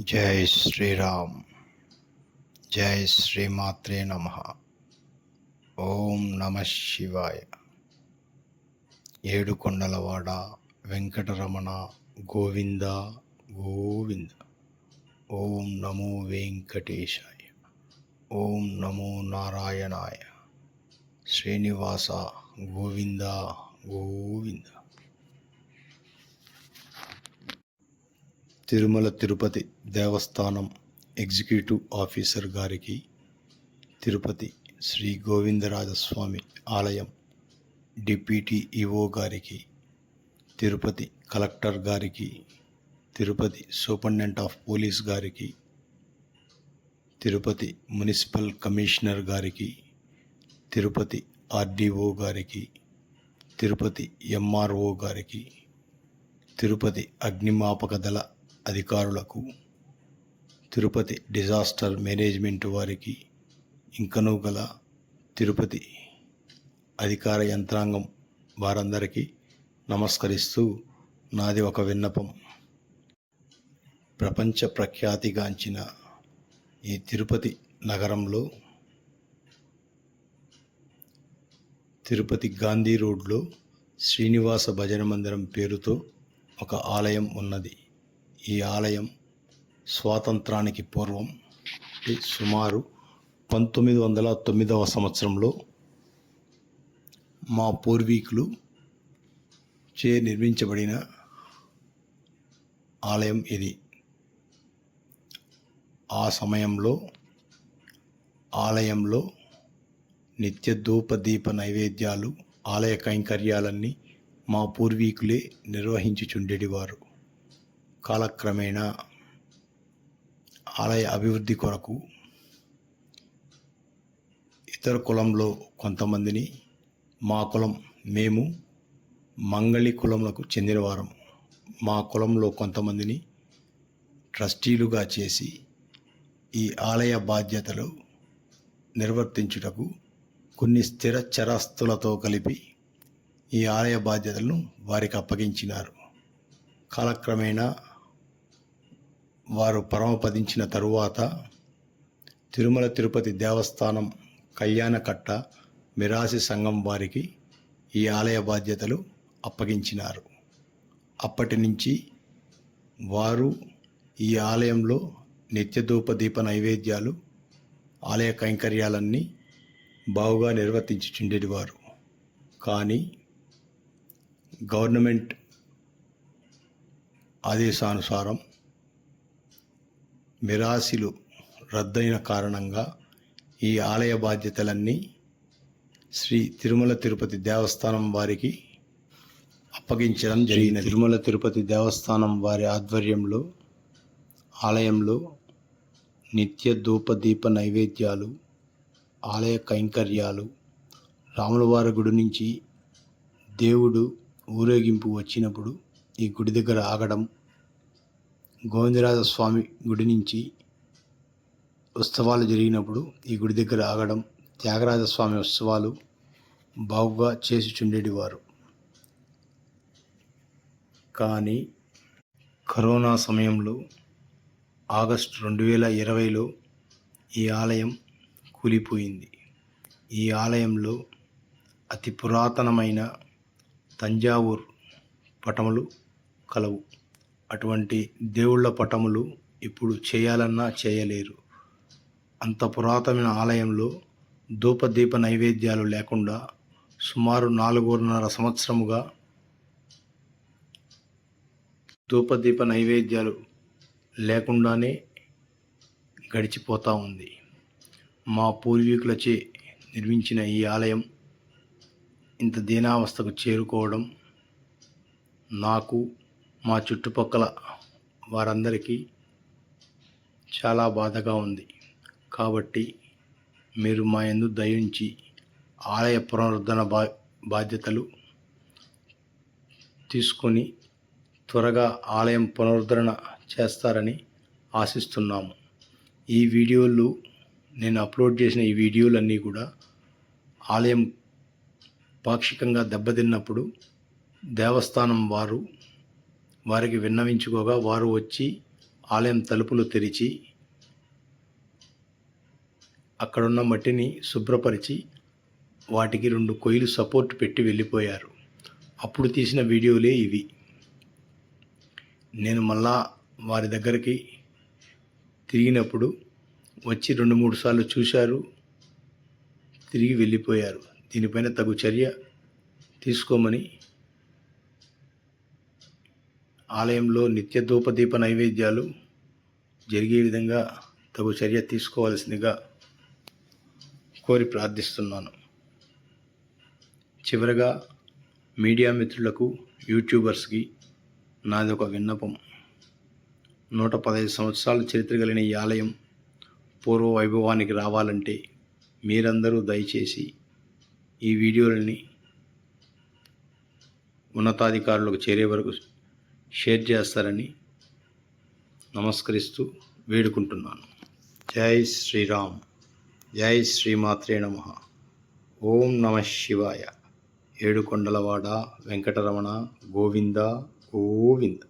జై శ్రీరామ్. జై శ్రీమాత్రే నమ. ఓం నమ శివాయ. ఏడుకొండలవాడ వెంకటరమణ గోవింద గోవింద. ఓం నమో వెంకటేశాయ. ఓం నమో నారాయణాయ. శ్రీనివాస గోవింద గోవింద. తిరుమల తిరుపతి దేవస్థానం ఎగ్జిక్యూటివ్ ఆఫీసర్ గారికి తిరుపతి శ్రీ గోవిందరాజస్వామి ఆలయం డిప్యూటీ ఈఓ గారికి తిరుపతి కలెక్టర్ గారికి తిరుపతి సూపరింటెండెంట్ ఆఫ్ పోలీస్ గారికి తిరుపతి మున్సిపల్ కమిషనర్ గారికి తిరుపతి ఆర్డీఓ గారికి తిరుపతి ఎంఆర్ఓ గారికి తిరుపతి అగ్నిమాపక దళ అధికారులకు తిరుపతి డిజాస్టర్ మేనేజ్మెంట్ వారికి ఇంకనూ గల తిరుపతి అధికార యంత్రాంగం వారందరికీ నమస్కరిస్తూ నాది ఒక విన్నపం. ప్రపంచ ప్రఖ్యాతిగాంచిన ఈ తిరుపతి నగరంలో తిరుపతి గాంధీ రోడ్లో శ్రీనివాస భజన మందిరం పేరుతో ఒక ఆలయం ఉన్నది. ఈ ఆలయం స్వాతంత్రానికి పూర్వం సుమారు పంతొమ్మిది వందల తొమ్మిదవ సంవత్సరంలో మా పూర్వీకులు చే నిర్మించబడిన ఆలయం ఇది. ఆ సమయంలో ఆలయంలో నిత్య ధూప దీప నైవేద్యాలు ఆలయ కైంకర్యాలన్నీ మా పూర్వీకులే నిర్వహించుచుండేటివారు. కాలక్రమేణా ఆలయ అభివృద్ధి కొరకు ఇతర కులంలో కొంతమందిని మా కులం మేము మంగళి కులములకు చెందినవారం మా కులంలో కొంతమందిని ట్రస్టీలుగా చేసి ఈ ఆలయ బాధ్యతలు నిర్వర్తించుటకు కొన్ని స్థిర చరాస్తులతో కలిపి ఈ ఆలయ బాధ్యతలను వారికి అప్పగించినారు. కాలక్రమేణా వారు పరమపదించిన తరువాత తిరుమల తిరుపతి దేవస్థానం కళ్యాణకట్ట మిరాసి సంఘం వారికి ఈ ఆలయ బాధ్యతలు అప్పగించినారు. అప్పటి నుంచి వారు ఈ ఆలయంలో నిత్యధూప దీప నైవేద్యాలు ఆలయ కైంకర్యాలన్నీ బావుగా నిర్వర్తించుచుండేటివారు కానీ గవర్నమెంట్ ఆదేశానుసారం మిరాసిలు రద్దయిన కారణంగా ఈ ఆలయ బాధ్యతలన్నీ శ్రీ తిరుమల తిరుపతి దేవస్థానం వారికి అప్పగించడం జరిగినది. తిరుమల తిరుపతి దేవస్థానం వారి ఆధ్వర్యంలో ఆలయంలో నిత్య ధూప దీప నైవేద్యాలు ఆలయ కైంకర్యాలు రాములవారి గుడి నుంచి దేవుడు ఊరేగింపు వచ్చినప్పుడు ఈ గుడి దగ్గర ఆగడం గోవిందరాజ స్వామి గుడి నుంచి ఉత్సవాలు జరిగినప్పుడు ఈ గుడి దగ్గర ఆగడం త్యాగరాజస్వామి ఉత్సవాలు బాగుగా చేసి చుండేటివారు. కానీ కరోనా సమయంలో ఆగస్టు రెండు వేల ఇరవైలో ఈ ఆలయం కూలిపోయింది. ఈ ఆలయంలో అతి పురాతనమైన తంజావూర్ పటములు కలవు. అటువంటి దేవుళ్ళ పటములు ఇప్పుడు చేయాలన్నా చేయలేరు. అంత పురాతనమైన ఆలయంలో ధూపదీప నైవేద్యాలు లేకుండా సుమారు నాలుగున్నర సంవత్సరముగా ధూపదీప నైవేద్యాలు లేకుండానే గడిచిపోతూ ఉంది. మా పూర్వీకులచే నిర్మించిన ఈ ఆలయం ఇంత దీనావస్థకు చేరుకోవడం నాకు మా చుట్టుపక్కల వారందరికీ చాలా బాధగా ఉంది. కాబట్టి మీరు మా ఎందు దయించి ఆలయ పునరుద్ధరణ బా బాధ్యతలు తీసుకొని త్వరగా ఆలయం పునరుద్ధరణ చేస్తారని ఆశిస్తున్నాము. ఈ వీడియోలు నేను అప్లోడ్ చేసిన ఈ వీడియోలన్నీ కూడా ఆలయం పాక్షికంగా దెబ్బతిన్నప్పుడు దేవస్థానం వారు వారికి విన్నవించుకోగా వారు వచ్చి ఆలయం తలుపులు తెరిచి అక్కడున్న మట్టిని శుభ్రపరిచి వాటికి రెండు కొయ్యలు సపోర్ట్ పెట్టి వెళ్ళిపోయారు. అప్పుడు తీసిన వీడియోలే ఇవి. నేను మళ్ళా వారి దగ్గరికి తిరిగినప్పుడు వచ్చి రెండు మూడు సార్లు చూశారు తిరిగి వెళ్ళిపోయారు. దీనిపైన తగు చర్య తీసుకోమని ఆలయంలో నిత్య ధూపదీప నైవేద్యాలు జరిగే విధంగా తగు చర్య తీసుకోవాల్సిందిగా కోరి ప్రార్థిస్తున్నాను. చివరగా మీడియా మిత్రులకు యూట్యూబర్స్కి నాది ఒక విన్నపం. నూట పదహైదు సంవత్సరాల చరిత్ర కలిగిన ఈ ఆలయం పూర్వ వైభవానికి రావాలంటే మీరందరూ దయచేసి ఈ వీడియోలని ఉన్నతాధికారులకు చేరే వరకు షేర్ చేస్తారని నమస్కరిస్తూ వేడుకుంటున్నాను. జై శ్రీరామ్. జై శ్రీమాత్రే నమ. ఓం నమ శివాయ. ఏడుకొండలవాడ వెంకటరమణ గోవింద గోవింద.